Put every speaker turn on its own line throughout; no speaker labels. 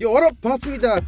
여러분 반갑습니다.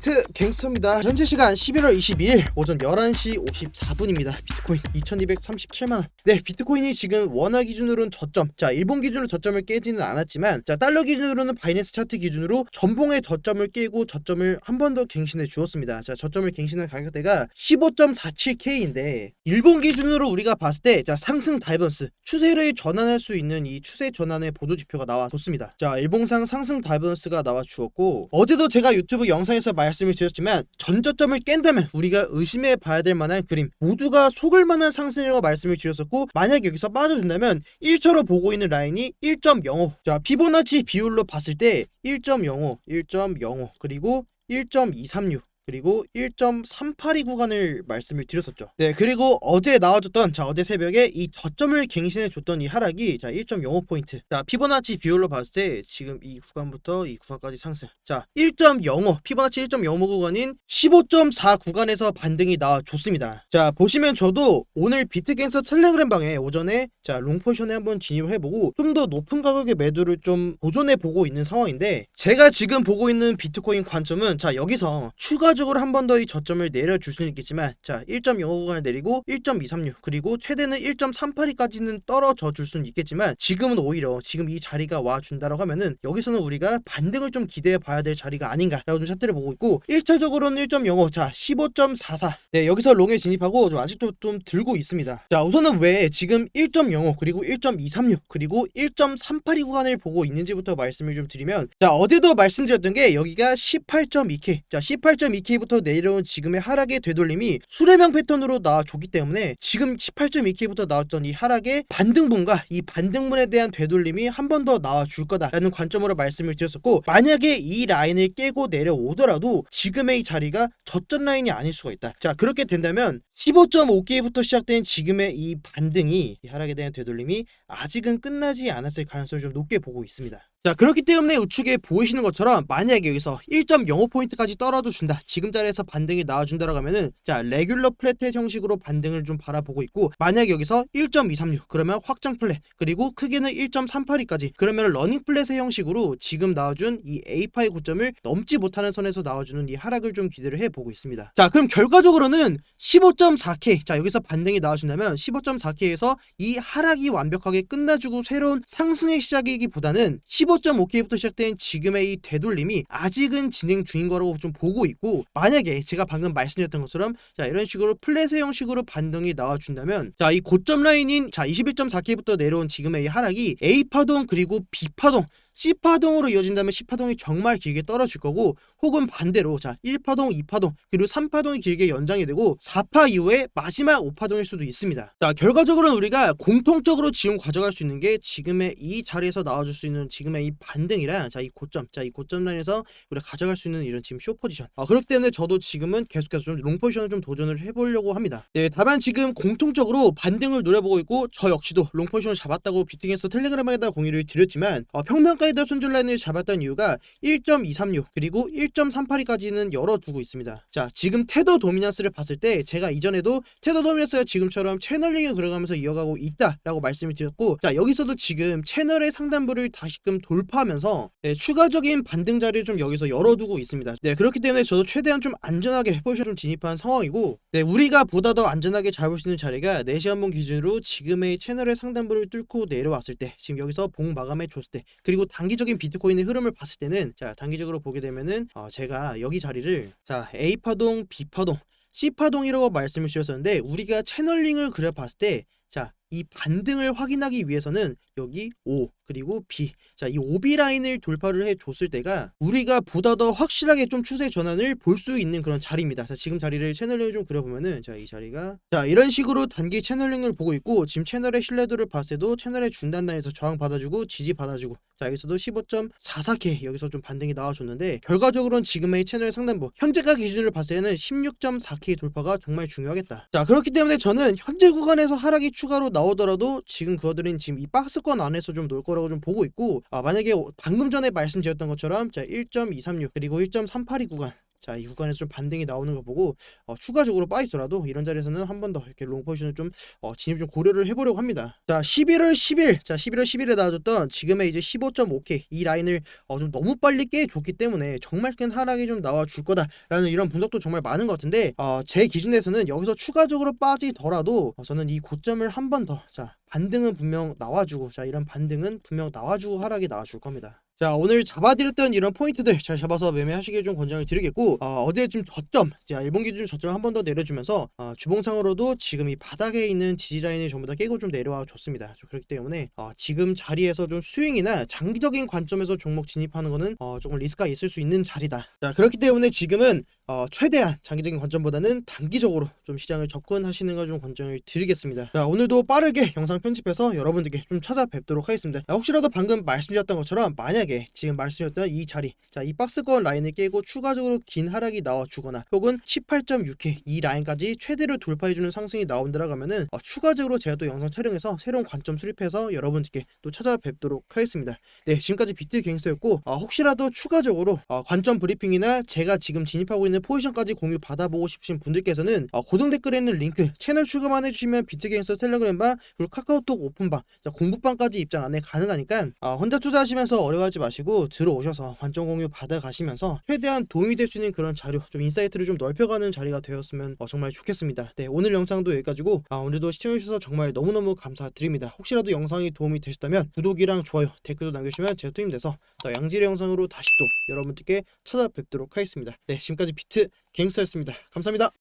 비트 갱스터입니다. 현재 시간 11월 22일 오전 11시 54분입니다. 비트코인 2237만원. 네, 비트코인이 지금 원화 기준으로는 저점, 자, 일본 기준으로 저점을 깨지는 않았지만, 자, 달러 기준으로는 바이낸스 차트 기준으로 전봉의 저점을 깨고 저점을 한 번 더 갱신해 주었습니다. 자, 저점을 갱신한 가격대가 15.47K인데, 일본 기준으로 우리가 봤을 때, 자, 상승 다이버스, 추세를 전환할 수 있는 이 추세 전환의 보조 지표가 나와 줬습니다. 자, 일봉상 상승 다이버스가 나와 주었고, 어제도 제가 유튜브 영상에서 말 씀을 드렸지만, 전저점을 깬 다면 우리가 의심해 봐야 될 만한 그림, 모두가 속을 만한 상승이라고 말씀을 드렸었고, 만약 여기서 빠져준다면 1초로 보고 있는 라인이 1.05. 자, 피보나치 비율로 봤을 때 1.05, 1.05, 그리고 1.236. 그리고 1.382 구간을 말씀을 드렸었죠. 네, 그리고 어제 나와줬던 자 어제 새벽에 이 저점을 갱신해 줬던 이 하락이 자 1.05 포인트. 자 피보나치 비율로 봤을 때 지금 이 구간부터 이 구간까지 상승. 자 1.05 피보나치 1.05 구간인 15.4 구간에서 반등이 나와줬습니다. 자 보시면 저도 오늘 비트갱서 텔레그램 방에 오전에 자 롱포션에 한번 진입을 해보고 좀 더 높은 가격의 매도를 좀 도전해 보고 있는 상황인데 제가 지금 보고 있는 비트코인 관점은 자 여기서 추가 적으로 한 번 더 이 저점을 내려줄 수는 있겠지만 자 1.05 구간을 내리고 1.236 그리고 최대는 1.382까지는 떨어져 줄 수는 있겠지만 지금은 오히려 지금 이 자리가 와 준다라고 하면은 여기서는 우리가 반등을 좀 기대해 봐야 될 자리가 아닌가라고 좀 차트를 보고 있고 1차적으로는 1.05 자 15.44 네 여기서 롱에 진입하고 좀 아직도 좀 들고 있습니다. 자 우선은 왜 지금 1.05 그리고 1.236 그리고 1.382 구간을 보고 있는지부터 말씀을 좀 드리면 자 어제도 말씀드렸던 게 여기가 18.2K 자 18.2K 부터 내려온 지금의 하락의 되돌림이 수레명 패턴으로 나와줬기 때문에 지금 18.2K부터 나왔던 이 하락의 반등분과 이 반등분에 대한 되돌림이 한 번 더 나와줄 거다라는 관점으로 말씀을 드렸었고 만약에 이 라인을 깨고 내려오더라도 지금의 이 자리가 저점 라인이 아닐 수가 있다 자 그렇게 된다면 15.5K부터 시작된 지금의 이 반등이 이 하락에 대한 되돌림이 아직은 끝나지 않았을 가능성을 좀 높게 보고 있습니다. 자 그렇기 때문에 우측에 보이시는 것처럼 만약에 여기서 1.05포인트까지 떨어져 준다. 지금 자리에서 반등이 나와준다라고 하면은 자 레귤러 플랫의 형식으로 반등을 좀 바라보고 있고 만약에 여기서 1.236 그러면 확장 플랫 그리고 크게는 1.382까지 그러면 러닝 플랫의 형식으로 지금 나와준 이 A5 고점을 넘지 못하는 선에서 나와주는 이 하락을 좀 기대를 해보고 있습니다. 자 그럼 결과적으로는 15.4K 자 여기서 반등이 나와준다면 15.4K에서 이 하락이 완벽하게 끝나주고 새로운 상승의 시작이기보다는 15.5K부터 시작된 지금의 이 되돌림이 아직은 진행 중인 거라고 좀 보고 있고 만약에 제가 방금 말씀드렸던 것처럼 자 이런 식으로 플랫의 형식으로 반등이 나와준다면 자 이 고점 라인인 자 21.4K부터 내려온 지금의 이 하락이 A 파동 그리고 B 파동 C파동으로 이어진다면 C파동이 정말 길게 떨어질 거고 혹은 반대로 자 1파동, 2파동 그리고 3파동이 길게 연장이 되고 4파 이후에 마지막 5파동일 수도 있습니다. 자 결과적으로는 우리가 공통적으로 지금 가져갈 수 있는 게 지금의 이 자리에서 나와줄 수 있는 지금의 이 반등이랑 자 이 고점 자 이 고점 라인에서 우리가 가져갈 수 있는 이런 지금 쇼 포지션 아, 그렇기 때문에 저도 지금은 계속해서 좀 롱 포지션을 좀 도전을 해보려고 합니다. 네, 다만 지금 공통적으로 반등을 노려보고 있고 저 역시도 롱 포지션을 잡았다고 비팅에서 텔레그램에다 공유를 드렸지만 어, 평단가에 다 손절 라인을 잡았던 이유가 1.236 그리고 1.382까지는 열어두고 있습니다. 자 지금 테더 도미넌스를 봤을 때 제가 이전에도 테더 도미넌스가 지금처럼 채널링을 그려가면서 이어가고 있다라고 말씀을 드렸고 자 여기서도 지금 채널의 상단부를 다시금 돌파하면서 네, 추가적인 반등 자리를 좀 여기서 열어두고 있습니다. 네 그렇기 때문에 저도 최대한 좀 안전하게 포지션 좀 진입한 상황이고 네 우리가 보다 더 안전하게 잡을 수 있는 자리가 4시간봉 기준으로 지금의 채널의 상단부를 뚫고 내려왔을 때 지금 여기서 봉 마감해 줬을 때 그리고 단기적인 비트코인의 흐름을 봤을 때는 자 단기적으로 보게 되면은 어, 제가 여기 자리를 자 A 파동, B 파동, C 파동이라고 말씀을 드렸었는데 우리가 채널링을 그려봤을 때 자, 이 반등을 확인하기 위해서는 여기 O 그리고 B 자이 OB 라인을 돌파를 해 줬을 때가 우리가 보다 더 확실하게 좀 추세 전환을 볼 수 있는 그런 자리입니다. 자 지금 자리를 채널링을 좀 그려보면은 자 이 자리가 자 이런 식으로 단기 채널링을 보고 있고 지금 채널의 신뢰도를 봤을 때도 채널의 중단 단에서 저항 받아주고 지지 받아주고 자 여기서도 15.44K 여기서 좀 반등이 나와줬는데 결과적으로는 지금의 채널의 상단부 현재가 기준으로 봤을 때는 16.4K 돌파가 정말 중요하겠다. 자 그렇기 때문에 저는 현재 구간에서 하락이 추가로 나오더라도 지금 그거들은 지금 이 박스권 안에서 좀 놀 거라고 좀 보고 있고 아, 만약에 방금 전에 말씀드렸던 것처럼 자 1.236 그리고 1.382 구간 자 이 구간에서 좀 반등이 나오는 거 보고 어, 추가적으로 빠지더라도 이런 자리에서는 한 번 더 이렇게 롱 포지션을 좀 어, 진입 좀 고려를 해보려고 합니다. 자 11월 10일 자 11월 10일에 나와줬던 지금의 이제 15.5K 이 라인을 어, 좀 너무 빨리 깨줬기 때문에 정말 큰 하락이 좀 나와 줄 거다라는 이런 분석도 정말 많은 것 같은데 어, 제 기준에서는 여기서 추가적으로 빠지더라도 어, 저는 이 고점을 한 번 더 자 반등은 분명 나와주고 자 이런 반등은 분명 나와주고 하락이 나와줄 겁니다. 자 오늘 잡아드렸던 이런 포인트들 잘 잡아서 매매하시길 좀 권장을 드리겠고 어, 어제 좀 저점 자 일본 기준 저점 한 번 더 내려주면서 어, 주봉상으로도 지금 이 바닥에 있는 지지 라인을 전부 다 깨고 좀 내려와 줬습니다. 좀 그렇기 때문에 어, 지금 자리에서 좀 스윙이나 장기적인 관점에서 종목 진입하는 거는 어, 조금 리스크가 있을 수 있는 자리다. 자 그렇기 때문에 지금은 어, 최대한 장기적인 관점보다는 단기적으로 좀 시장을 접근하시는 걸 좀 권장을 드리겠습니다. 자, 오늘도 빠르게 영상 편집해서 여러분들께 좀 찾아뵙도록 하겠습니다. 자, 혹시라도 방금 말씀드렸던 것처럼 만약에 지금 말씀드렸던 이 자리, 자, 이 박스권 라인을 깨고 추가적으로 긴 하락이 나와 주거나 혹은 18.6K 이 라인까지 최대로 돌파해주는 상승이 나온다라고 하면은 어, 추가적으로 제가 또 영상 촬영해서 새로운 관점 수립해서 여러분들께 또 찾아뵙도록 하겠습니다. 네, 지금까지 비트 갱스였고 어, 혹시라도 추가적으로 어, 관점 브리핑이나 제가 지금 진입하고 있는 포지션까지 공유 받아보고 싶으신 분들께서는 어, 고정 댓글에 있는 링크 채널 추가만 해주시면 비트갱스 텔레그램방 그리고 카카오톡 오픈방 자, 공부방까지 입장 안내 가능하니까 어, 혼자 투자하시면서 어려워하지 마시고 들어오셔서 관점 공유 받아가시면서 최대한 도움이 될 수 있는 그런 자료 좀 인사이트를 좀 넓혀가는 자리가 되었으면 어, 정말 좋겠습니다. 네 오늘 영상도 여기까지고 아, 오늘도 시청해주셔서 정말 너무너무 감사드립니다. 혹시라도 영상이 도움이 되셨다면 구독이랑 좋아요 댓글도 남겨주시면 제가 도움 돼서 더 양질의 영상으로 다시 또 여러분들께 찾아뵙도록 하겠습니다. 네 지금까지 비트 갱스터였습니다. 감사합니다.